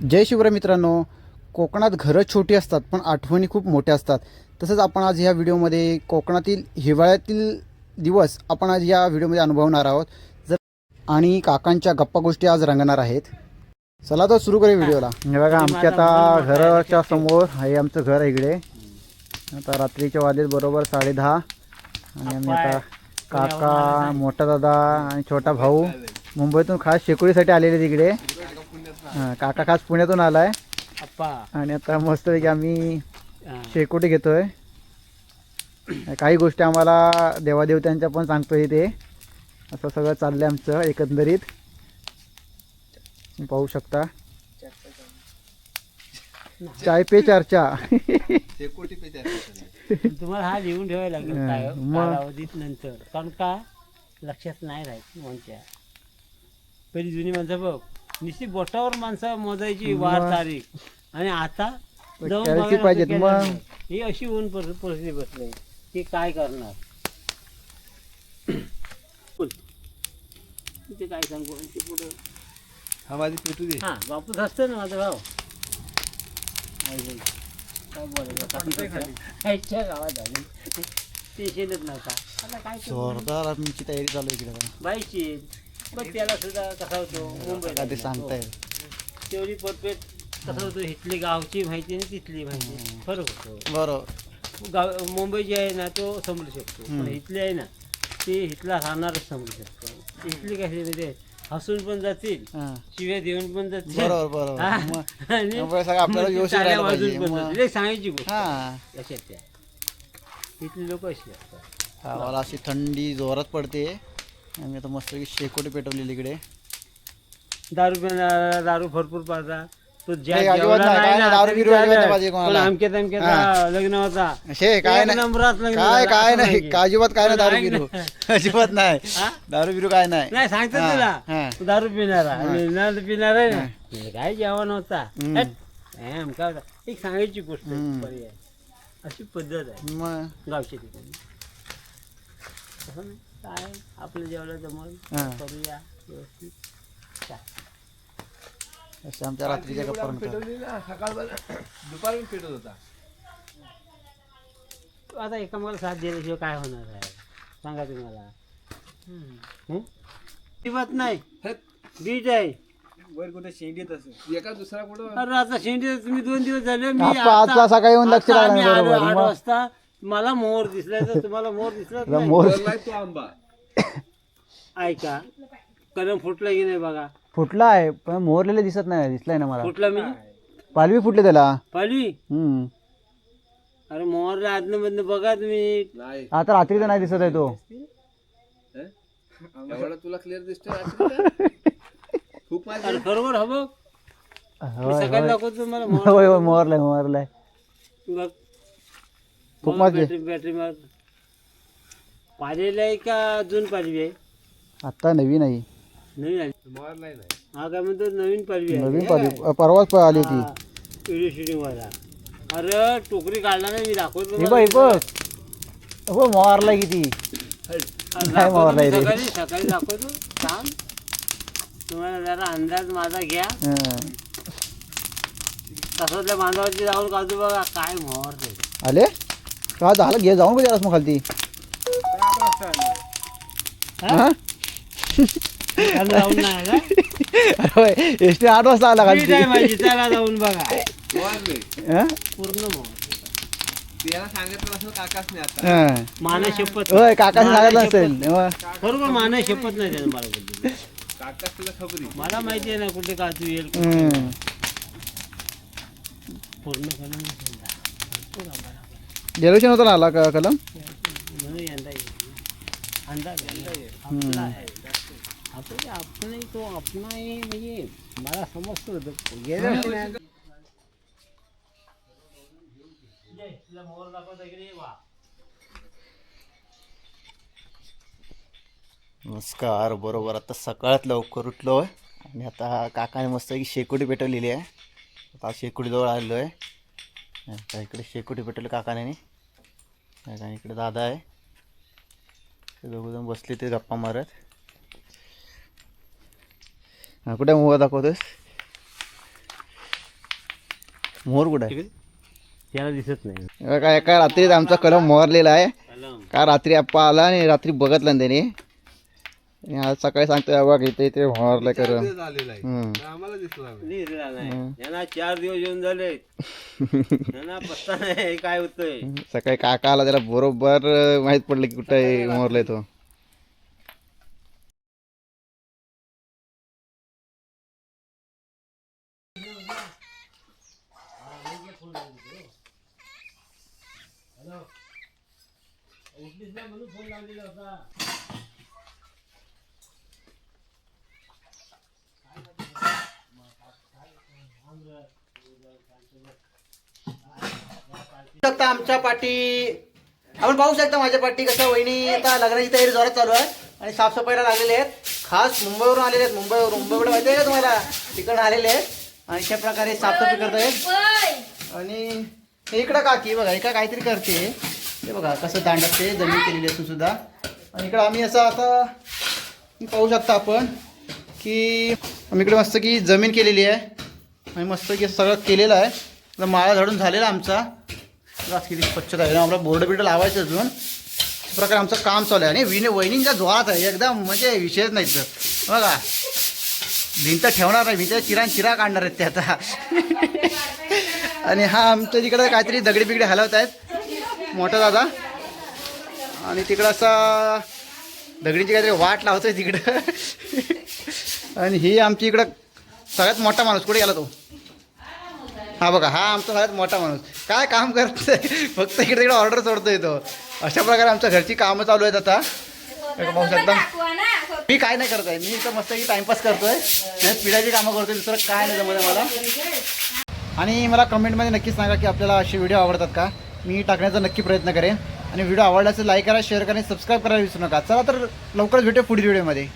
जय शिवराय मित्रांनो. कोकणात घरं छोटी असतात पण आठवणी खूप मोठ्या असतात. तसंच आपण आज ह्या व्हिडिओमध्ये कोकणातील हिवाळ्यातील दिवस आपण आज या व्हिडिओमध्ये अनुभवणार आहोत. जर आणि काकांच्या गप्पा गोष्टी आज रंगणार आहेत. चला तर सुरू करूया व्हिडिओला. हे बघा आमच्या आता घराच्या समोर हे आमचं घर आहे इकडे. आता रात्रीचे वाजलेत बरोबर साडे दहा आणि आम्ही आता काका मोठा दादा आणि छोटा भाऊ मुंबईतून खास शेकोळीसाठी आलेले तिकडे हां, काका खास पुण्यातून आलाय. अप्पा. आणि आता मस्तपैकी आम्ही हा. शेकोटी घेतोय. काही गोष्टी आम्हाला देवादेवतांच्या पण सांगतोय ते. असं सगळं चाललंय आमचं एकंदरीत. पाहू शकता. चाय पे चर्चा. तुम्हाला हा लिहून ठेवायला लागेल हा, नंतर. कारण का? लक्षात नाही राहत म्हणत्या पहिली जुनी माणसं बघ नुसती बोटावर माणसं मोजायची वार. तारीख आणि आता जाऊन कॅल्सी बघायला पाहिजेत, केलं मग. नाही. ही अशी ऊन पर- परिस्थिती बसले की काय करणार बोल. ते काय सांगू ते पुढं हा माझी पेटू दे हा बापूच असतं ना माझा भाऊ आई बाई, काय बोलायचं खायच्या गावात झाली टेन्शनच नव्हता आता काय करू? जोरदार आमची तयारी चालू आहे इकडे. बाईची पण त्याला सुद्धा कसा होतो मुंबईला. ते. सांगताय. तेवढी परफेक्ट कसं होतं इथली गावची माहिती आणि तिथली माहिती. फरक होतो. बरोबर. गाव मुंबई जे आहे ना तो समजू शकतो. पण. इथली आहे ना ते इथला राहणारच समजू शकतो. इथली कशी म्हणजे हसून पण जातील हां. शिव्या देऊन पण जातील. बरोबर बरोबर. हा. मग- आणि त्यामुळे सगळं आपल्याला मग व्यवस्थित चाल्या राहायला वाजून पाहिजे. पण मग- जातील. एक सांगायची गोष्ट. हां. लक्षात इथली लोक अशी असतात. अशी थंडी जोरात पडते. आम्ही आता मस्तपैकी शेकोटी पेटवलेली इकडे. दारू पिणारा दारू भरपूर पाहता तो ज्या नाही, अजिबात जेवला नाही, नाही काय ना, नाही, दारू तरी बिरू अजिबात नाही पाहिजे कोणाला. पण अमक्या तमक्याचा लग्न होता. शे काय एक नाही. लग्न काय झालं, काय असं नाही नाही. अजिबात काय नाही दारू बिरू. अजिबात नाही. हा? दारू बिरू काय नाही. नाही सांगतो हा, तुला. हा. तू दारू पिणारा. आणि न पिणार आहे ना. हे. काय जेवण होता? हम्म. हट. एम, काय होता? एक सांगायची गोष्ट आहे, हम्म. पर्याय. अशी पद्धत आहे. मग? गावच्या ठिकाणी. नाही. काय आपलं जेवढं जमल हा. करूया व्यवस्थित चाल. अशा आमच्या रात्रीच्या गप्पा रंगतात. पेटत होता आता एकामेकाला साथ दिल्याशिवाय काय होणार आहे सांगा तुम्हाला हं? अजिबात नाही बीज आहे वर कुठे शेंडीत असेल एका दुसरा कुठं अरे आता शेंडी तुम्ही दोन दिवस झाले मी आजचा सकाळी येऊन लक्ष आता लागलं आम्ही नाही आलो बरोबर. आठ मग- वाजता मला मोर दिसलाय तर तुम्हाला मोर दिसला मोर वरलाय तो आंबा. ऐका कलम फुटला की नाही बघा? फुटला आहे पण मोरलेले दिसत नाही दिसलाय ना मला. फुटला मी? पालवी फुटली त्याला. पालवी? हम्म. अरे मोरला आतनं मधनं बघा तुम्ही. नाही. आता रात्री तर नाही दिसत आहे तो. हं? एवढा तुला क्लिअर दिसतोय खूप माझी अरे खरोखर हो मी होय सकाळी होय. दाखवतो तुम्हाला मोर. होय होय मोरलाय मोरलाय. बघ. खूप बॅटरी बॅटरी मार पालेलं आहे का अजून पालवी आहे? आता नवीन आहे. नवीन आली हा काय म्हणतो नवीन आहे. नवीन अ, परवाच प- आली होती. व्हिडिओ शूटिंग वाला. अरे टोकरी काढला नाही मी दाखवतो हे बघ हे बघ. हो मोरला किती? नाही रे. सकाळी सकाळी दाखवतो. थांब. तुम्हाला जरा अंदाज माझा घ्या. हं. तसं बांधावरची जाऊन काढतो बघा काय मोहर ते. आले? का झालं घे जाऊन कधी आलास मग खालती हा? खाली जाऊन नाही का? अरे होय एस टी आठ वाजता आला आहे खालती जाऊन बघा हं? पूर्ण मोहर त्याला सांगितलं असं काकाच नाही आता हं. माना शपथ होय काकाने माना सांगितलं शपथ. असेल तेव्हा. बरोबर माना शपथ नाही त्यानं मला बोलली काकाच तुला खबरी मला माहिती आहे ना कुठे का तू येईल. पूर्ण करून भरपूर आम्हाला. गेल्या नव्हता ना आला का कलम? म्हणजे मला समजतो. नमस्कार. बरोबर. आता सकाळात लवकर उठलो आहे आणि आता काकाने मस्त की शेकोटी पेटवलेली आहे. आता शेकोटीजवळ आलेलो आहे. आता इकडे शेकोटी पेटवली काकाने. आणि इकडे दादा आहे. ते दोघंजण बसले ते गप्पा मारत. हा कुठे मोबाईल दाखवतोस मोर कुठं आहे? त्याला दिसत नाही. काय एका रात्रीत आमचा कलम मोहरलेला आहे. का रात्री आप्पा आला आणि रात्री बघितलं त्याने? आणि आज सकाळी सांगतो बघ इथे इथे मोहरलं कर आम्हाला दिसला यांना चार दिवस येऊन झाले. यांना पत्ता नाही काय होतंय. सकाळी काका आला त्याला बरोबर माहीत पडलं की कुठं आहे मोहरलाय तो. शकता आमच्या पाठी आपण पाहू शकता माझ्या पाठी कसं वहिनी आता लग्नाची तयारी जोरात चालू आहे आणि साफसफाईला लागलेले आहेत. खास मुंबईवरून आलेले आहेत. मुंबई मुंबईकडे माहिती आहे का तुम्हाला? तिकडे आलेले आहेत. आणि अशा प्रकारे साफसफाई करत आहेत. आणि इकडं काकी बघा एका काहीतरी करते. हे बघा कसं दांड असते जमीन केलेली असून सुद्धा. आणि इकडं आम्ही असं आता पाहू शकता आपण की आम्ही इकडे मस्त की जमीन केलेली आहे. आणि मस्त की सगळं केलेलं आहे. आता माळा झाडून झालेला आमचा. बघा किती स्वच्छ आहे. आम्हाला बोर्ड बिर्ड लावायचं अजून. अशा प्रकारे आमचं काम चालू आहे. आणि विने वहिनींच्या जोरात आहे. एकदम म्हणजे विषयच नाही तर. बघा. भिंत ठेवणार नाही. भिंत चिरा चिरा काढणार आहेत ते आता. आणि हा आमच्या तिकडं काहीतरी दगडी बिगडे हलवत आहेत. मोठा दादा. आणि तिकडं असा दगडीची काहीतरी वाट लावतोय तिकडं. आणि ही आमची इकडं सगळ्यात मोठा माणूस कुठे गेला तो? हा बघा हा आमचा सगळ्यात मोठा माणूस. काय काम करतोय? फक्त इकडे तिकडे ऑर्डर सोडतोय तो. अशा प्रकारे आमच्या घरची कामं चालू आहेत आता. पाहू शकता मी काय नाही करत आहे मी इथं मस्त की टाइमपास करतोय. पिढ्याची कामं करतोय दुसरं काय नाही जमत मला. आणि मला कमेंटमध्ये नक्की सांगा की आपल्याला असे व्हिडिओ आवडतात का? मी टाकण्याचा नक्की प्रयत्न करेन. आणि व्हिडिओ आवडला असेल लाईक करा शेअर करा सबस्क्राईब करायला विसरू नका. चला तर लवकरच भेटू पुढील व्हिडिओमध्ये